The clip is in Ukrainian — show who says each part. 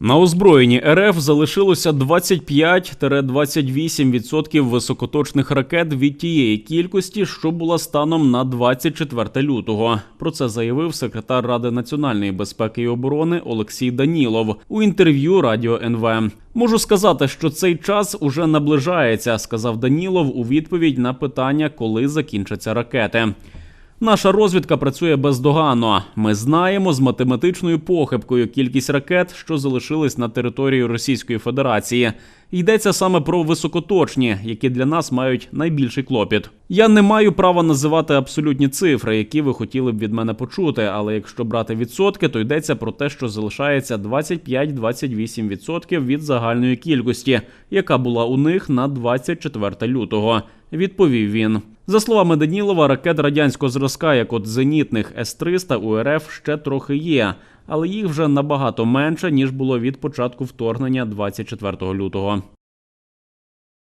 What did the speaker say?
Speaker 1: На озброєнні РФ залишилося 25-28% високоточних ракет від тієї кількості, що була станом на 24 лютого. Про це заявив секретар Ради національної безпеки і оборони Олексій Данілов у інтерв'ю Радіо НВ. Можу сказати, що цей час уже наближається, сказав Данілов у відповідь на питання, коли закінчаться ракети. Наша розвідка працює бездоганно. Ми знаємо з математичною похибкою кількість ракет, що залишились на території Російської Федерації. Йдеться саме про високоточні, які для нас мають найбільший клопіт. Я не маю права називати абсолютні цифри, які ви хотіли б від мене почути. Але якщо брати відсотки, то йдеться про те, що залишається 25-28% від загальної кількості, яка була у них на 24 лютого. Відповів він. За словами Данілова, ракет радянського зразка, як от зенітних С-300 у РФ ще трохи є, але їх вже набагато менше ніж було від початку вторгнення 24 лютого.